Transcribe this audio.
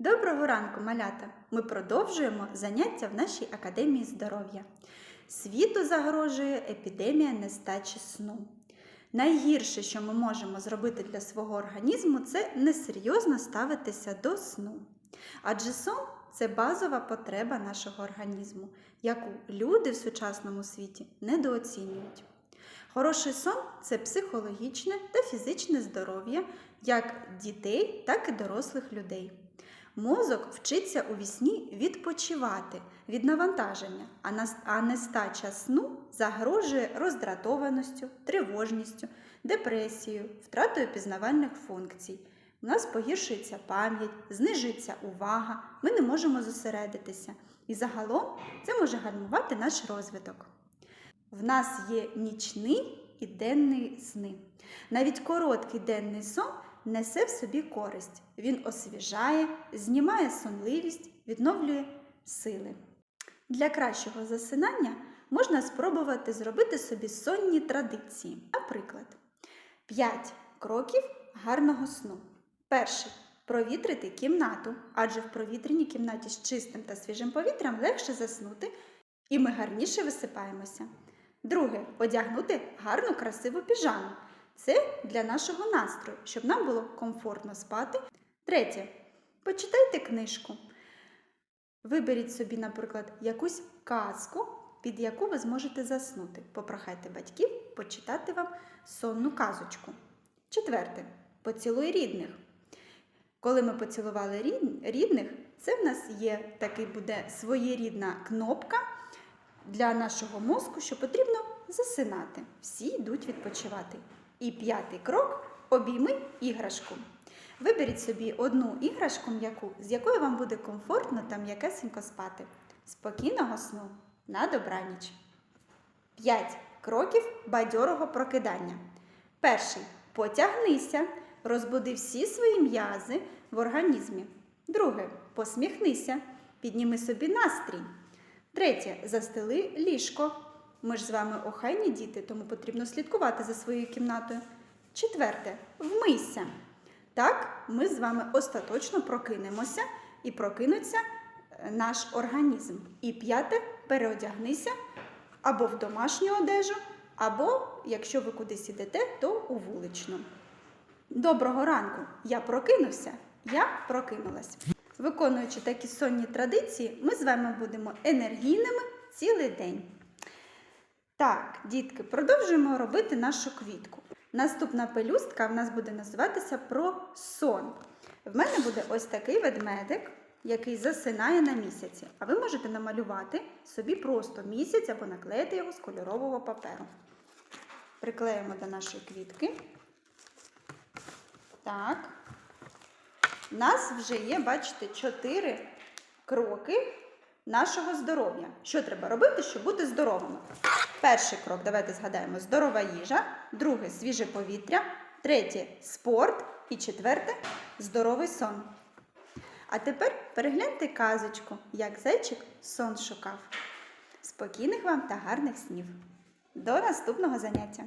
Доброго ранку, малята! Ми продовжуємо заняття в нашій академії здоров'я. Світу загрожує епідемія нестачі сну. Найгірше, що ми можемо зробити для свого організму, це несерйозно ставитися до сну. Адже сон це базова потреба нашого організму, яку люди в сучасному світі недооцінюють. Хороший сон це психологічне та фізичне здоров'я як дітей, так і дорослих людей. Мозок вчиться у вісні відпочивати від навантаження, а нестача сну загрожує роздратованістю, тривожністю, депресією, втратою пізнавальних функцій. У нас погіршується пам'ять, знижується увага, ми не можемо зосередитися. І загалом це може гальмувати наш розвиток. В нас є нічний і денний сни. Навіть короткий денний сон несе в собі користь. Він освіжає, знімає сонливість, відновлює сили. Для кращого засинання можна спробувати зробити собі сонні традиції. Наприклад, 5 кроків гарного сну. Перший провітрити кімнату, адже в провітряній кімнаті з чистим та свіжим повітрям легше заснути, і ми гарніше висипаємося. Друге одягнути гарну красиву піжаму. Це для нашого настрою, щоб нам було комфортно спати. Третє. Почитайте книжку. Виберіть собі, наприклад, якусь казку, під яку ви зможете заснути. Попрохайте батьків почитати вам сонну казочку. Четверте. Поцілуй рідних. Коли ми поцілували рідних, це в нас є такий буде своєрідна кнопка для нашого мозку, що потрібно засинати. Всі йдуть відпочивати. І п'ятий крок обійми іграшку. Виберіть собі одну іграшку м'яку, з якою вам буде комфортно та м'якесенько спати. Спокійного сну на добраніч. 5 кроків бадьорого прокидання. Перший потягнися, розбуди всі свої м'язи в організмі. Друге посміхнися, підніми собі настрій. Третє застели ліжко. Ми ж з вами охайні діти, тому потрібно слідкувати за своєю кімнатою. Четверте вмийся. Так, ми з вами остаточно прокинемося і прокинеться е, наш організм. І п'яте переодягнися або в домашню одежу, або, якщо ви кудись ідете, то у вуличну. Доброго ранку! Я прокинувся, я прокинулась. Виконуючи такі сонні традиції, ми з вами будемо енергійними цілий день. Так, дітки, продовжуємо робити нашу квітку. Наступна пелюстка в нас буде називатися про сон. В мене буде ось такий ведмедик, який засинає на місяці. А ви можете намалювати собі просто місяць або наклеїти його з кольорового паперу. Приклеїмо до нашої квітки. Так. У нас вже є, бачите, чотири кроки нашого здоров'я. Що треба робити, щоб бути здоровими? Перший крок, давайте згадаємо: здорова їжа, друге свіже повітря, третє спорт і четверте здоровий сон. А тепер перегляньте казочку, як зайчик сон шукав. Спокійних вам та гарних снів. До наступного заняття!